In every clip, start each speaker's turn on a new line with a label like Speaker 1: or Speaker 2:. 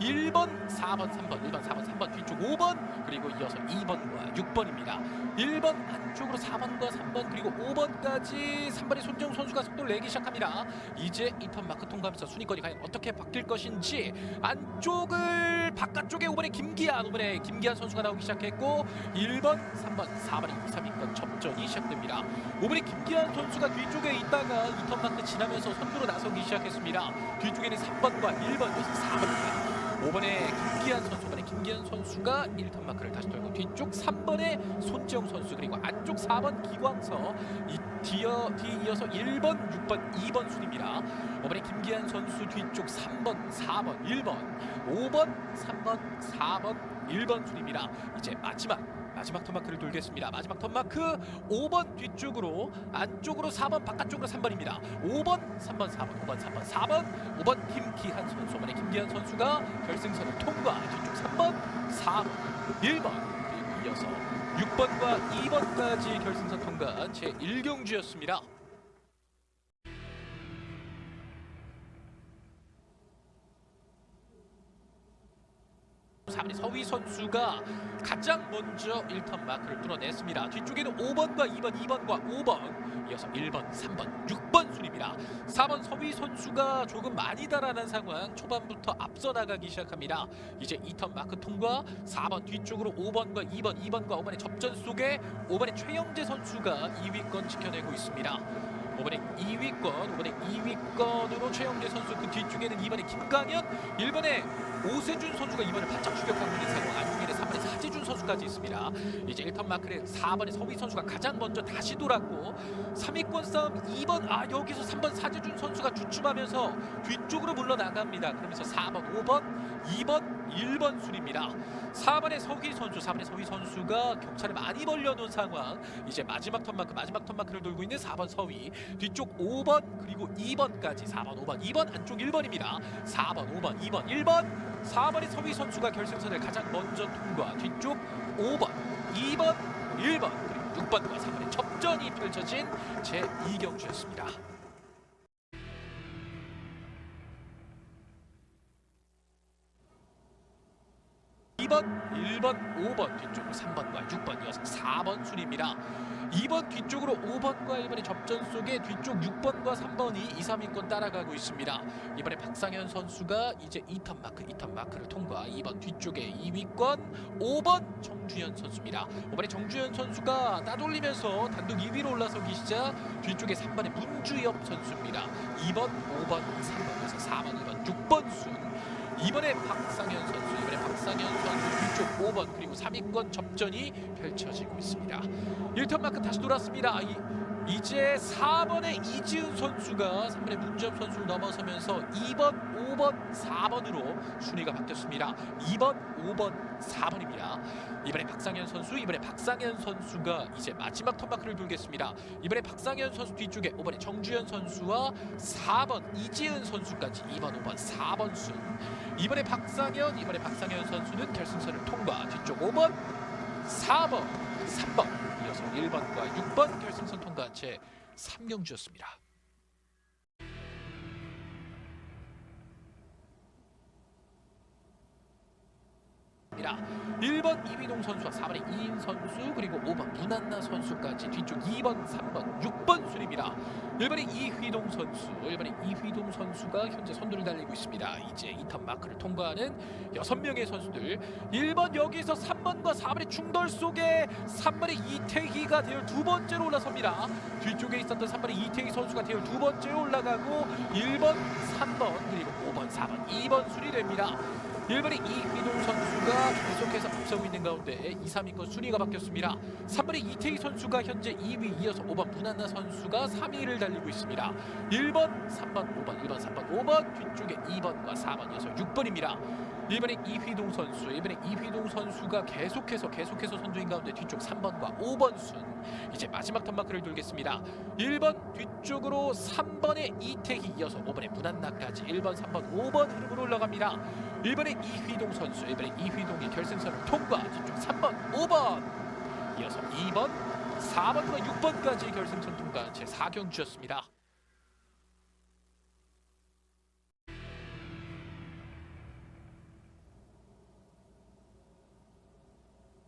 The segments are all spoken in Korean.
Speaker 1: 1번, 4번, 3번, 1번, 4번, 3번 뒤쪽 5번 그리고 이어서 2번과 6번입니다. 1번 안쪽으로 4번과 3번 그리고 5번까지 3번의 손정 선수가 속도를 내기 시작합니다. 이제 2턴 마크 통과하면서 순위권이 과연 어떻게 바뀔 것인지 안쪽을 바깥쪽에 5번의 김기한 5번의 김기한 선수가 나오기 시작했고 1번, 3번, 4번의 2, 3위권 접전이 시작됩니다. 5번의 김기한 선수가 뒤쪽에 있다가 2턴 마크 지나면서 선두로 나서기 시작했습니다. 뒤쪽에는 3번과 1번, 4번입니다. 5번의 김기한 선수, 5번의 김기한 선수가 1턴 마크를 다시 돌고 뒤쪽 3번의 손지영 선수 그리고 안쪽 4번 기광서 이 뒤어 뒤 이어서 1번, 6번, 2번 순입니다. 5번의 김기한 선수 뒤쪽 3번, 4번, 1번, 5번, 3번, 4번, 1번 순입니다. 이제 마지막 마지막 턴마크를 돌겠습니다. 마지막 턴마크 5번 뒤쪽으로 안쪽으로 4번 바깥쪽으로 3번입니다. 5번 3번 4번 5번 3번 4번 5번 김기한 선수 5번의 김기한 선수가 결승선을 통과 뒤쪽 3번 4번 1번 그리고 이어서 6번과 2번까지 결승선 통과한 제1경주였습니다. 선수가 가장 먼저 1턴 마크를 뚫어냈습니다. 뒤쪽에는 5번과 2번, 2번과 5번, 이어서 1번, 3번, 6번 순입니다. 4번 서위 선수가 조금 많이 달아난 상황, 초반부터 앞서 나가기 시작합니다. 이제 2턴 마크 통과, 4번 뒤쪽으로 5번과 2번, 2번과 5번의 접전 속에 5번의 최영재 선수가 2위권 지켜내고 있습니다. 5번의 2위권, 5번의 2위권으로 최영재 선수 그 뒤쪽에는 2번의 김강현, 1번의 오세준 선수가 2번을 바짝 추격하고 있는 상황. 안쪽에는 3번의 사재준 선수까지 있습니다. 이제 1턴 마크를 4번의 서위 선수가 가장 먼저 다시 돌았고 3위권 싸움 2번 아 여기서 3번 사재준 선수가 주춤하면서 뒤쪽으로 물러나갑니다. 그러면서 4번, 5번, 2번, 1번 순입니다. 4번의 서희 선수, 4번의 서희 선수가 격차를 많이 벌려놓은 상황. 이제 마지막 턴 마크, 마지막 턴 마크를 돌고 있는 4번 서희. 뒤쪽 5번 그리고 2번까지 4번, 5번, 2번 안쪽 1번입니다. 4번, 5번, 2번, 1번. 4번의 서희 선수가 결승선을 가장 먼저 통과. 뒤쪽 5번, 2번, 1번 그리고 6번과 3번의 접전이 펼쳐진 제 2경주였습니다. 2번, 1번, 5번 뒤쪽으로 3번과 6번 이어서 4번 순입니다. 2번 뒤쪽으로 5번과 1번의 접전 속에 뒤쪽 6번과 3번이 2, 3위권 따라가고 있습니다. 이번에 박상현 선수가 이제 2턴 마크, 2턴 마크를 통과 2번 뒤쪽에 2위권 5번 정주현 선수입니다. 5번의 정주현 선수가 따돌리면서 단독 2위로 올라서기 시작 뒤쪽에 3번의 문주엽 선수입니다. 2번, 5번, 3번에서 4번, 2번, 6번 순 이번에 박상현 선수, 이번에 박상현 선수 뒤쪽 5번 그리고 3위권 접전이 펼쳐지고 있습니다. 1턴 마크 다시 돌았습니다. 이, 이제 4번의 이지훈 선수가 3번의 문지엽 선수를 넘어서면서 2번, 5번, 4번으로 순위가 바뀌었습니다. 2번, 5번, 4번입니다. 이번에 박상현 선수, 이번에 박상현 선수가 이제 마지막 턴마크를 돌겠습니다. 이번에 박상현 선수 뒤쪽에 5번의 정주현 선수와 4번 이지은 선수까지 2번, 5번, 4번 순. 이번에 박상현, 이번에 박상현 선수는 결승선을 통과. 뒤쪽 5번, 4번, 3번, 이어서 1번과 6번 결승선 통과한 채 3경주였습니다. 입니다. 1번 이휘동 선수와 4번의 이인 선수 그리고 5번 문한나 선수까지 뒤쪽 2번, 3번, 6번 순입니다. 1번의 이휘동 선수, 1번의 이휘동 선수가 현재 선두를 달리고 있습니다. 이제 2턴 마크를 통과하는 6명의 선수들 1번 여기서 3번과 4번의 충돌 속에 3번의 이태희가 대열 두 번째로 올라섭니다. 뒤쪽에 있었던 3번의 이태희 선수가 대열 두 번째로 올라가고 1번, 3번 그리고 5번, 4번, 2번 순위 됩니다. 1번의 이휘동 선수가 계속해서 앞서고 있는 가운데 2, 3위권 순위가 바뀌었습니다. 3번의 이태희 선수가 현재 2위 이어서 5번 문한나 선수가 3위를 달리고 있습니다. 1번, 3번, 5번, 1번, 3번, 5번 뒤쪽에 2번과 4번 이어서 6번입니다. 1번의 이휘동 선수, 1번의 이휘동 선수가 계속해서 계속해서 선두인 가운데 뒤쪽 3번과 5번 순 이제 마지막 턴마크를 돌겠습니다. 1번 뒤쪽으로 3번의 이태희 이어서 5번의 문한나까지 1번, 3번, 5번 흐름으로 올라갑니다. 1번의 이휘동 선수, 1번의 이휘동이 결승선을 통과 뒤쪽 3번, 5번 이어서 2번, 4번과 6번까지 결승선 통과한 제 4경주였습니다.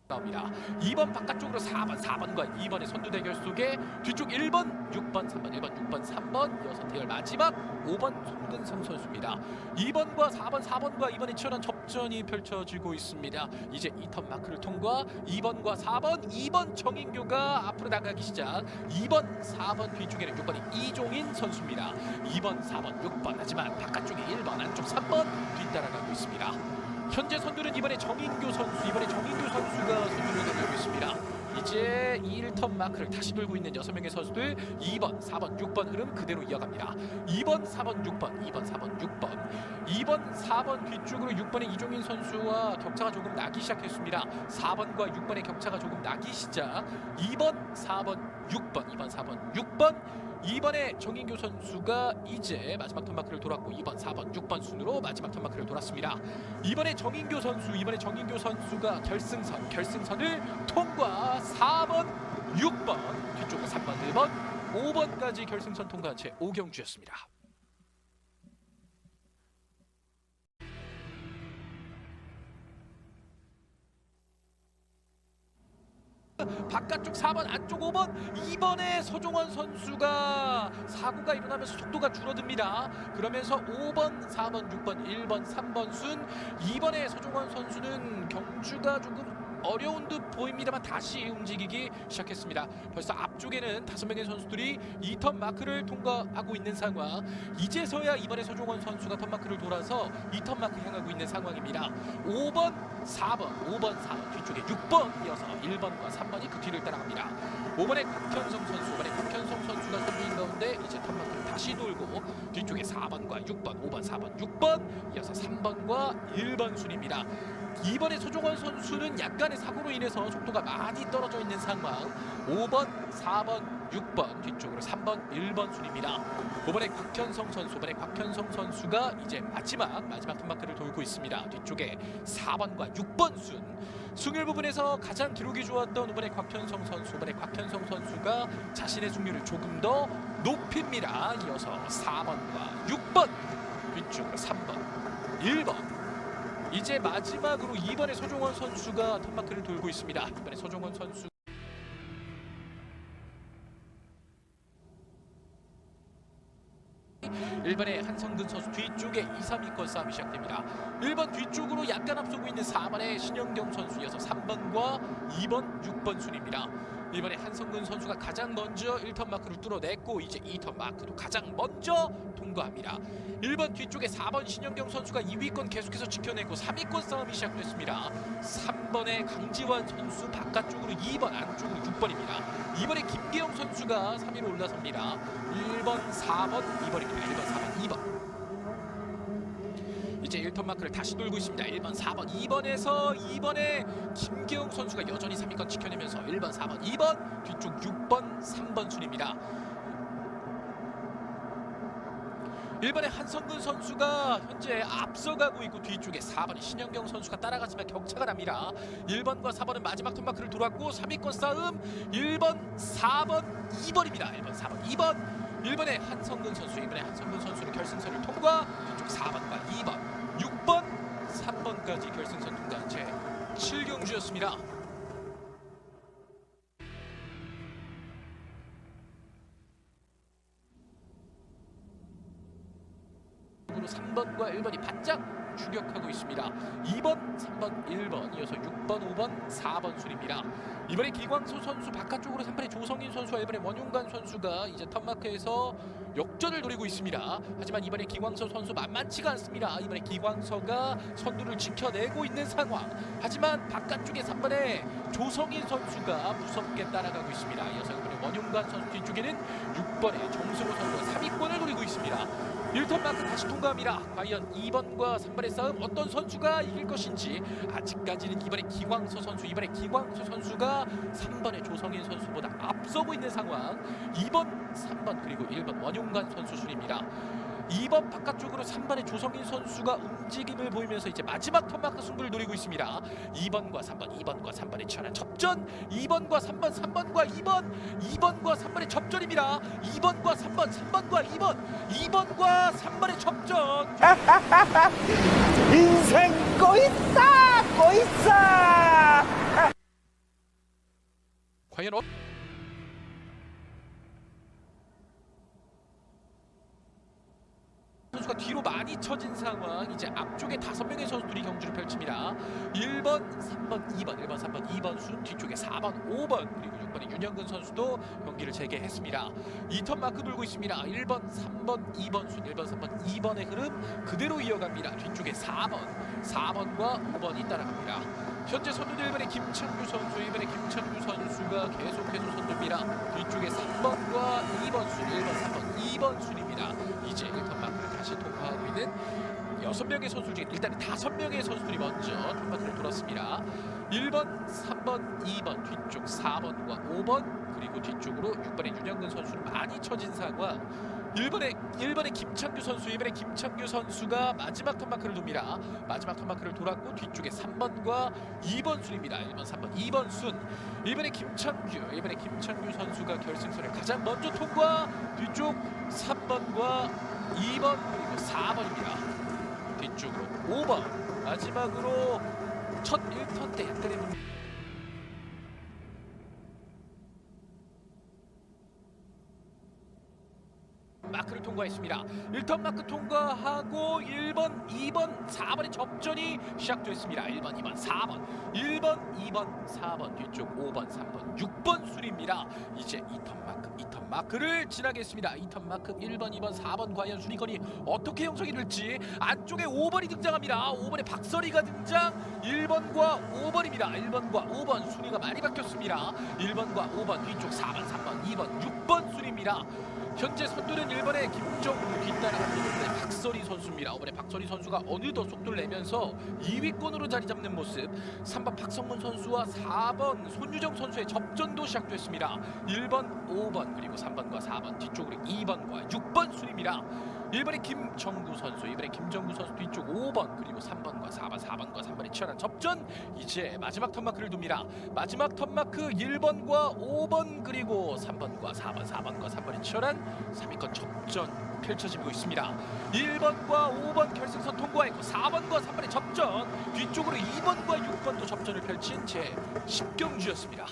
Speaker 1: 나옵니다. 2번 바깥쪽으로 4번, 4번과 2번의 선두 대결 속에 뒤쪽 1번, 6번, 3번, 1번, 6번, 3번 이어서 대결 마지막 5번 손근성 선수입니다. 2번과 4번, 4번과 2번의 치열한 접전이 펼쳐지고 있습니다. 이제 2턴 마크를 통과 2번과 4번, 2번 정인교가 앞으로 나가기 시작 2번, 4번 뒤쪽에는 6번이 이종인 선수입니다. 2번, 4번, 6번 하지만 바깥쪽에 1번, 안쪽 3번 뒤따라가고 있습니다. 현재 선두는 이번에 정인교 선수, 이번에 정인교 선수가 선두를 달리고 있습니다. 이제 1턴 마크를 다시 돌고 있는 6명의 선수들 2번, 4번, 6번 흐름 그대로 이어갑니다. 2번, 4번, 6번, 2번, 4번, 6번 2번, 4번 뒤쪽으로 6번의 이종인 선수와 격차가 조금 나기 시작했습니다. 4번과 6번의 격차가 조금 나기 시작 2번, 4번, 6번, 2번, 4번, 6번 2번의 정인교 선수가 이제 마지막 턴마크를 돌았고 2번, 4번, 6번 순으로 마지막 턴마크를 돌았습니다. 이번에 정인교 선수, 이번에 정인교 선수가 결승선, 결승선을 통과 4번, 6번, 뒤쪽으로 3번, 1번, 5번까지 결승선 통과한 채 오경주였습니다. 바깥쪽 4번 안쪽 5번 2번의 서종원 선수가 사고가 일어나면서 속도가 줄어듭니다. 그러면서 5번, 4번, 6번, 1번, 3번 순 2번의 서종원 선수는 경주가 조금 어려운 듯 보입니다만 다시 움직이기 시작했습니다. 벌써 앞쪽에는 다섯 명의 선수들이 2턴 마크를 통과하고 있는 상황. 이제서야 이번에 서종원 선수가 턴 마크를 돌아서 2턴 마크 향하고 있는 상황입니다. 5번, 4번, 5번, 4번 뒤쪽에 6번 이어서 1번과 3번이 그 뒤를 따라갑니다. 5번의 박현성 선수, 5번의 박현성 선수가 선두 인 가운데 이제 턴 마크를 다시 돌고 뒤쪽에 4번과 6번, 5번, 4번, 6번 이어서 3번과 1번 순입니다. 이번에 소종원 선수는 약간의 사고로 인해서 속도가 많이 떨어져 있는 상황. 5번, 4번, 6번 뒤쪽으로 3번, 1번 순입니다. 5번에 곽현성 선수, 5번에 곽현성 선수가 이제 마지막 마지막 턴마크를 돌고 있습니다. 뒤쪽에 4번과 6번 순. 승률 부분에서 가장 기록이 좋았던 5번의 곽현성 선수, 5번의 곽현성 선수가 자신의 승률을 조금 더 높입니다 이어서 4번과 6번 뒤쪽으로 3번, 1번 이제 마지막으로 2번의 서종원 선수가 턴마크를 돌고 있습니다. 이번에 서종원 선수 1번의 한성근 선수 뒤쪽에 2, 3위권 싸움이 시작됩니다. 1번 뒤쪽으로 약간 앞서고 있는 4번의 신영경 선수 이어서 3번과 2번, 6번 순입니다. 이번에 한성근 선수가 가장 먼저 1턴 마크를 뚫어냈고 이제 2턴 마크도 가장 먼저 통과합니다. 1번 뒤쪽에 4번 신영경 선수가 2위권 계속해서 지켜내고 3위권 싸움이 시작됐습니다. 3번의 강지환 선수 바깥쪽으로 2번 안쪽으로 6번입니다. 이번에 김계영 선수가 3위로 올라섭니다. 1번, 4번, 2번입니다. 1번, 4번, 2번. 이제 1턴 마크를 다시 돌고 있습니다. 1번, 4번, 2번에서 2번에 김계영 선수가 여전히 3위권 지켜내면서 1번, 4번, 2번 뒤쪽 6번, 3번 순입니다. 1번의 한성근 선수가 현재 앞서가고 있고 뒤쪽에 4번의 신영경 선수가 따라가지만 격차가 납니다. 1번과 4번은 마지막 턴마크를 돌았고 3위권 싸움 1번, 4번, 2번입니다. 1번, 4번, 2번 1번의 한성근 선수, 2번의 한성근 선수는 결승선을 통과 뒤쪽 4번과 2번, 6번, 3번까지 결승선 통과한 채 7경주였습니다. 으로 3번과 1번이 바짝 추격하고 있습니다. 2번, 3번, 1번 이어서 6번, 5번, 4번 순입니다. 이번에 기광수 선수 바깥쪽으로 3번의 조성인 선수와 1번의 원용관 선수가 이제 턴마크에서 역전을 노리고 있습니다. 하지만 이번에 기광서 선수 만만치가 않습니다. 이번에 기광서가 선두를 지켜내고 있는 상황. 하지만 바깥쪽에 3번의 조성인 선수가 무섭게 따라가고 있습니다. 이어서 이번에 원용관 선수 뒤쪽에는 6번의 정승호 선수가 3위권을 노리고 있습니다. 1턴 마크 다시 통과합니다. 과연 2번과 3번의 싸움 어떤 선수가 이길 것인지 아직까지는 이번에 기광서 선수, 이번에 기광서 선수가 3번의 조성인 선수보다 앞서고 있는 상황. 2번, 3번 그리고 1번 원용관 선수 순입니다. 2번 바깥쪽으로 3번의 조성인 선수가 움직임을 보이면서 이제 마지막 턴마크 승부를 노리고 있습니다. 2번과 3번, 2번과 3번의 치열한 접전. 2번과 3번, 3번과 2번, 2번과 3번의 접전입니다. 2번과 3번, 3번과 2번, 2번과 3번의 접전.
Speaker 2: 인생 꼬있다 꼬있어
Speaker 1: 과연 어... 뒤로 많이 처진 상황. 이제 앞쪽에 다섯 명의 선수들이 경주를 펼칩니다. 1번 3번 2번 1번 3번 2번 순 뒤쪽에 4번 5번 그리고 6번의 윤영근 선수도 경기를 재개했습니다. 2턴 마크 돌고 있습니다. 1번 3번 2번 순 1번 3번 2번의 흐름 그대로 이어갑니다. 뒤쪽에 4번 4번과 5번이 따라갑니다. 현재 선두는 1번의 김창규 선수 1번의 김창규 선수가 계속해서 선두입니다. 뒤쪽에 3번과 2번 순 1번 3번 2번 순입니다. 이제 1턴 마크 를 다시 통과하고 있는 여섯 명의 선수 중에 일단 다섯 명의 선수들이 먼저 턴마크를 돌았습니다. 1번, 3번, 2번 뒤쪽 4번과 5번 그리고 뒤쪽으로 6번의 윤영근 선수는 많이 처진 상황. 1번의 1번의 김창규 선수, 1번의 김창규 선수가 마지막 턴마크를 돕니다. 마지막 턴마크를 돌았고 뒤쪽에 3번과 2번 순입니다. 1번, 3번, 2번 순. 1번의 김창규, 1번의 김창규 선수가 결승선을 가장 먼저 통과. 뒤쪽 3번과 2번 그리고 4번입니다. 뒤쪽으로 5번 마지막으로 첫 1턴 때 문- 마크를 통과했습니다. 1턴 마크 통과하고 1번, 2번, 4번의 접전이 시작됐습니다. 1번, 2번, 4번, 1번, 2번, 4번 뒤쪽 5번, 3번, 6번 순입니다. 이제 2턴 마크, 2턴 마크를 지나겠습니다. 2턴 마크 1번, 2번, 4번 과연 순위권이 어떻게 형성이 될지 안쪽에 5번이 등장합니다. 5번에 박서리가 등장 1번과 5번입니다. 1번과 5번 순위가 많이 바뀌었습니다. 1번과 5번 뒤쪽 4번, 3번, 2번, 6번 순입니다. 현재 선두는 1번의 김정우 1번의 박서리 선수입니다. 5번의 박서리 선수가 어느덧 속도를 내면서 2위권으로 자리 잡는 모습 3번 박성문 선수와 4번 손유정 선수의 접전도 시작됐습니다. 1번, 5번 그리고 3번과 4번 뒤쪽으로 2번과 6번 순입니다. 1번의 김정구 선수, 2번의 김정구 선수 뒤쪽 5번 그리고 3번과 4번, 4번과 3번의 치열한 접전 이제 마지막 턴마크를 둡니다. 마지막 턴마크 1번과 5번 그리고 3번과 4번, 4번과 3번의 치열한 3위권 접전 펼쳐지고 있습니다. 1번과 5번 결승선 통과했고 4번과 3번의 접전 뒤쪽으로 2번과 6번도 접전을 펼친 제 10경주였습니다.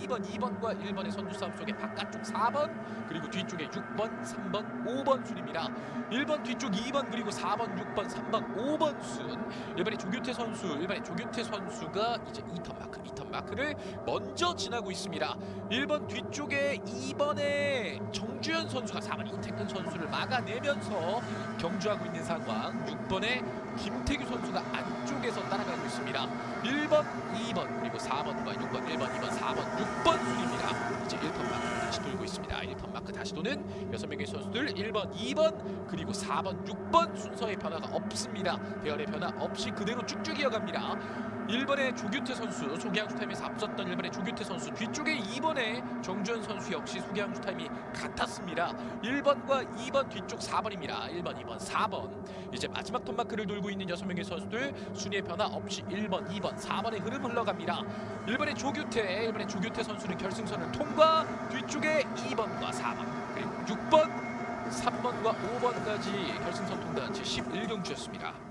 Speaker 1: 2번, 2번과 1번의 선두 싸움 속에 바깥쪽 4번 그리고 뒤쪽에 6번, 3번, 5번 순입니다. 1번 뒤쪽 2번 그리고 4번, 6번, 3번, 5번 순. 1번의 조규태 선수, 1번의 조규태 선수가 이제 2턴 마크, 2턴 마크를 먼저 지나고 있습니다. 1번 뒤쪽에 2번의 정주현 선수가 4번 이태근 선수를 막아내면서 경주하고 있는 상황. 6번의 김태규 선수가 안쪽에서 따라가고 있습니다. 1번, 2번 그리고 4번과 6번, 1번, 2번, 4번, 6번 순입니다. 이제 1턴 마크 다시 돌고 있습니다. 1턴 마크 다시 도는 6명의 선수들 1번, 2번 그리고 4번, 6번 순서의 변화가 없습니다. 대열의 변화 없이 그대로 쭉쭉 이어갑니다. 1번의 조규태 선수 소개항주 타임에서 앞섰던 1번의 조규태 선수 뒤쪽에 2번의 정주현 선수 역시 소개항주 타임이 같았습니다. 1번과 2번 뒤쪽 4번입니다. 1번, 2번, 4번 이제 마지막 턴마크를 돌고 있는 6명의 선수들 순위의 변화 없이 1번, 2번, 4번의 흐름 흘러갑니다. 1번의 조규태, 1번의 조규태 선수는 결승선을 통과 뒤쪽에 2번과 4번 그리고 6번, 3번과 5번까지 결승선 통과한 제 11경주였습니다.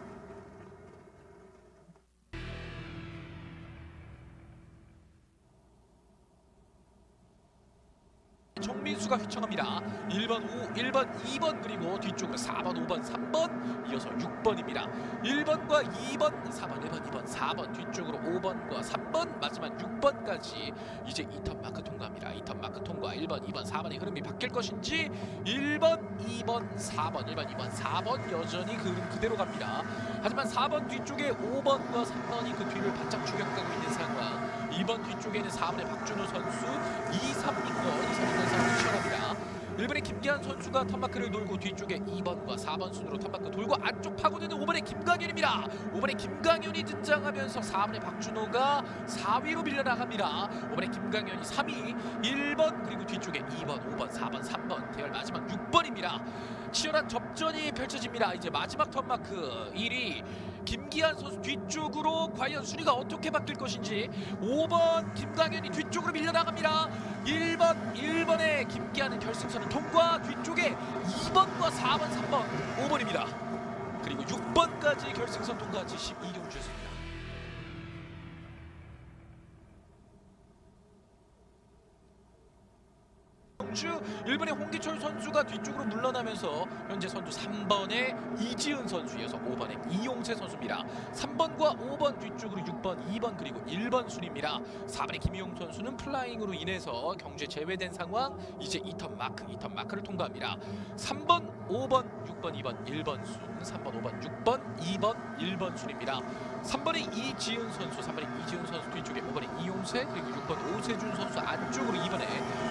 Speaker 1: 휘청합니다. 1번, 5, 1번, 2번 그리고 뒤쪽으로 4번, 5번, 3번 이어서 6번입니다. 1번과 2번, 4번, 1번, 2번, 4번 뒤쪽으로 5번과 3번 마지막 6번까지 이제 2턴 마크 통과합니다. 2턴 마크 통과 1번, 2번, 4번의 흐름이 바뀔 것인지 1번, 2번, 4번, 1번, 2번, 4번 여전히 그 흐름 그대로 갑니다. 하지만 4번 뒤쪽에 5번과 3번이 그 뒤를 바짝 추격하고 있는 상황. 2번 뒤쪽에는 4번의 박준호 선수, 2, 3, 6번, 2, 3, 6번 상황이 치열합니다. 1번의 김기한 선수가 턴마크를 돌고 뒤쪽에 2번과 4번 순으로 턴마크 돌고 안쪽 파고드는 5번의 김강현입니다. 5번의 김강현이 등장하면서 4번의 박준호가 4위로 밀려나갑니다. 5번의 김강현이 3위, 1번 그리고 뒤쪽에 2번, 5번, 4번, 3번 대열 마지막 6번입니다. 치열한 접전이 펼쳐집니다. 이제 마지막 턴마크 1위 김기한 선수 뒤쪽으로 과연 순위가 어떻게 바뀔 것인지 5번 김강현이 뒤쪽으로 밀려나갑니다. 1번 1번의 김기한은 결승선을 통과 뒤쪽에 2번과 4번 3번 5번입니다. 그리고 6번까지 결승선 통과 제12경주였습 경주 1번의 홍기철 선수가 뒤쪽으로 물러나면서 현재 선두 3번의 이지은 선수 이어서 5번의 이용세 선수입니다. 3번과 5번 뒤쪽으로 6번, 2번 그리고 1번 순입니다. 4번의 김희용 선수는 플라잉으로 인해서 경주에 제외된 상황 이제 2턴 마크, 2턴 마크를 통과합니다. 3번, 5번, 6번, 2번, 1번 순 3번, 5번, 6번, 2번, 1번 순입니다. 3번의 이지은 선수, 3번의 이지은 선수 뒤쪽에 5번의 이용세 그리고 6번 오세준 선수 안쪽으로 2번에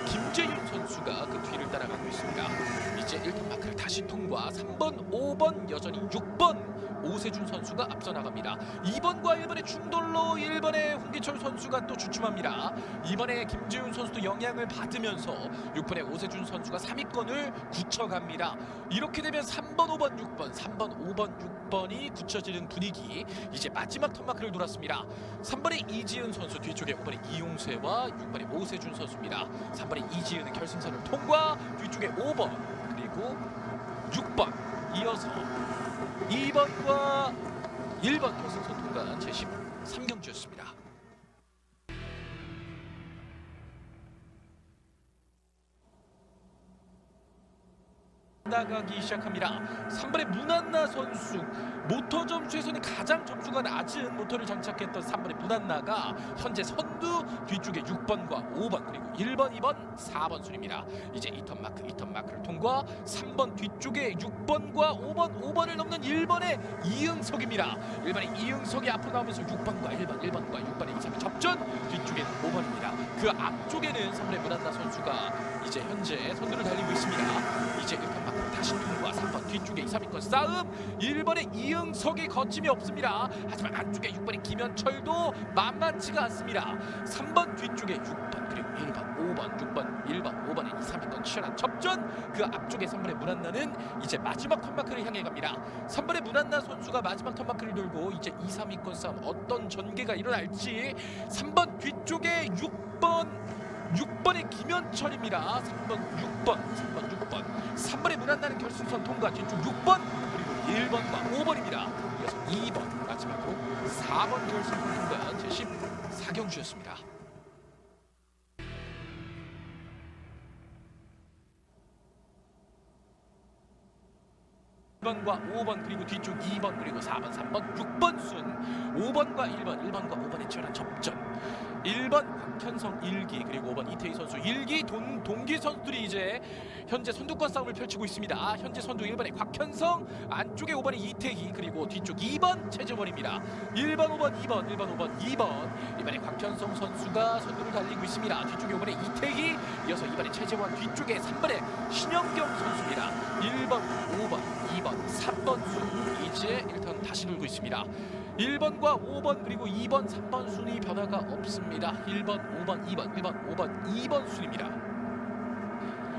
Speaker 1: 김재윤 선수가 그 뒤를 따라가고 있습니다. 이제 1등 마크를 다시 통과 3번, 5번 여전히 6번 오세준 선수가 앞서 나갑니다. 2번과 1번의 충돌로 1번의 홍기철 선수가 또 주춤합니다. 2번에 김재윤 선수도 영향을 받으면서 6번의 오세준 선수가 3위권을 굳혀갑니다. 이렇게 되면 3번, 5번, 6번, 3번, 5번, 6번이 굳혀지는 분위기. 이제 마지막 턴마크를 돌았습니다. 3번의 이지은 선수 뒤쪽에 5번의 이용세와 6번의 오세준 선수입니다. 3번의 이지은은 결승선을 통과 뒤쪽에 5번 그리고 6번 이어서 2번과 1번 결승선 통과한 제13경주였습니다. 나가기 시작합니다. 3번의 문한나 선수 모터 점수에서는 가장 점수가 낮은 모터를 장착했던 3번의 문한나가 현재 선두 뒤쪽에 6번과 5번 그리고 1번, 2번, 4번 순입니다. 이제 2턴 마크, 2턴 마크를 통과 3번 뒤쪽에 6번과 5번, 5번을 넘는 1번의 이응석입니다. 1번의 이응석이 앞으로 나오면서 6번과 1번, 1번과 6번의 2, 3의 접전 뒤쪽에는 5번입니다. 그 앞쪽에는 3번의 문한나 선수가 이제 현재 선두를 달리고 있습니다. 이제 1턴 마크 다시 통과 3번 뒤쪽에 2, 3위권 싸움 1번의 이응석이 거침이 없습니다. 하지만 안쪽에 6번의 김현철도 만만치가 않습니다. 3번 뒤쪽에 6번 그리고 1번, 5번, 6번, 1번, 5번의 2, 3위권 치열한 접전 그 앞쪽에 3번의 문한나는 이제 마지막 턴마크를 향해 갑니다. 3번의 문한나 선수가 마지막 턴마크를 돌고 이제 2, 3위권 싸움 어떤 전개가 일어날지 3번 뒤쪽에 6번 6번의 김현철입니다. 3번, 6번, 3번, 6번. 3번의 문한나는 결승선 통과 뒤쪽 6번 그리고 1번과 5번입니다. 이어서 2번 마지막으로 4번 결승선 통과한 제14경주였습니다. 1번과 5번 그리고 뒤쪽 2번 그리고 4번 3번 6번 순 5번과 1번 1번과 5번의 치열한 접전. 1번 곽현성 1기 그리고 5번 이태희 선수. 1기 동, 동기 선수들이 이제 현재 선두권 싸움을 펼치고 있습니다. 현재 선두 1번의 곽현성 안쪽에 5번의 이태희 그리고 뒤쪽 2번 최재원입니다. 1번 5번 2번 1번 5번 2번. 1번의 곽현성 선수가 선두를 달리고 있습니다. 뒤쪽에 5번의 이태희 이어서 2번의 최재원 뒤쪽에 3번의 신영경 선수입니다. 1번 5번 2번 3번 순 이제 1턴 다시 돌고 있습니다. 1번과 5번 그리고 2번 3번 순위 변화가 없습니다. 1번 5번 2번 1번 5번 2번 순입니다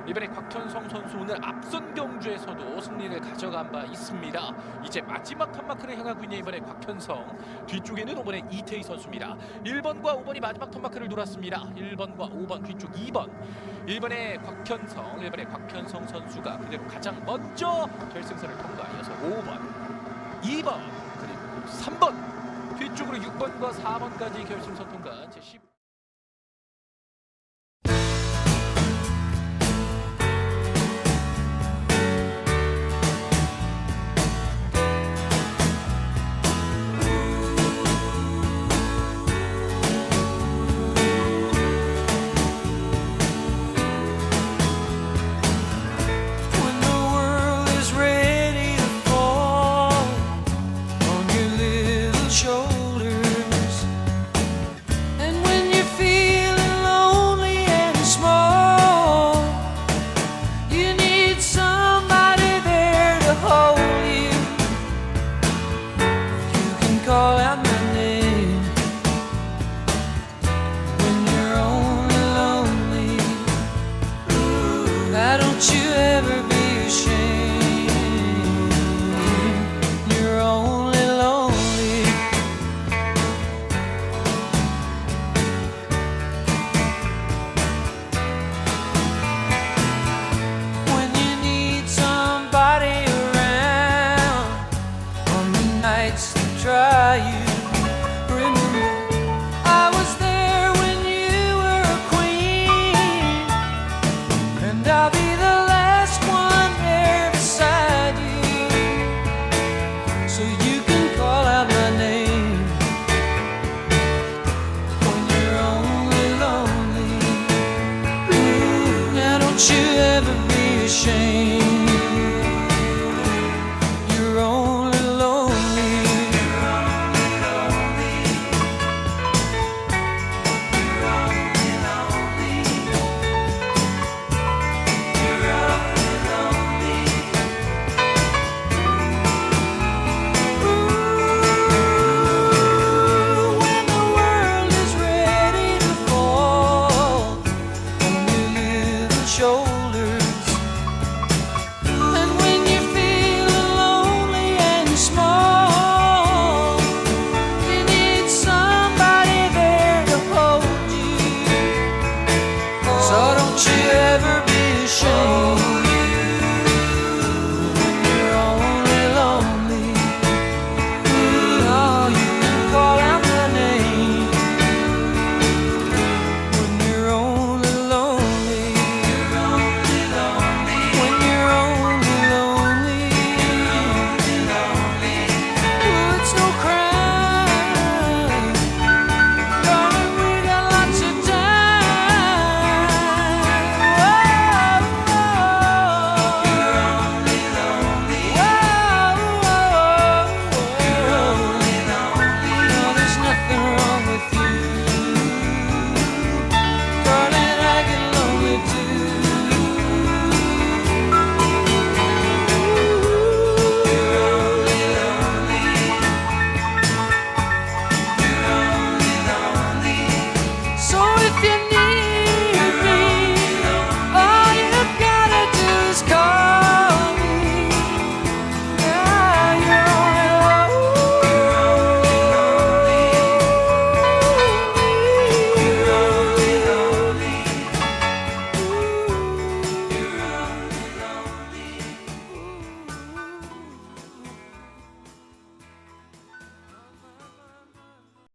Speaker 1: 이번에 곽현성 선수 오늘 앞선 경주에서도 승리를 가져간 바 있습니다. 이제 마지막 턴마크를 향하고 있는 이번에 곽현성 뒤쪽에는 5번의 이태희 선수입니다. 1번과 5번이 마지막 턴마크를 돌았습니다. 1번과 5번 뒤쪽 2번 1번의 곽현성 1번의 곽현성 선수가 그대로 가장 먼저 결승선을 통과하여서 5번 2번 그리고 3번 뒤쪽으로 6번과 4번까지 결승선 통과한 제10
Speaker 3: You.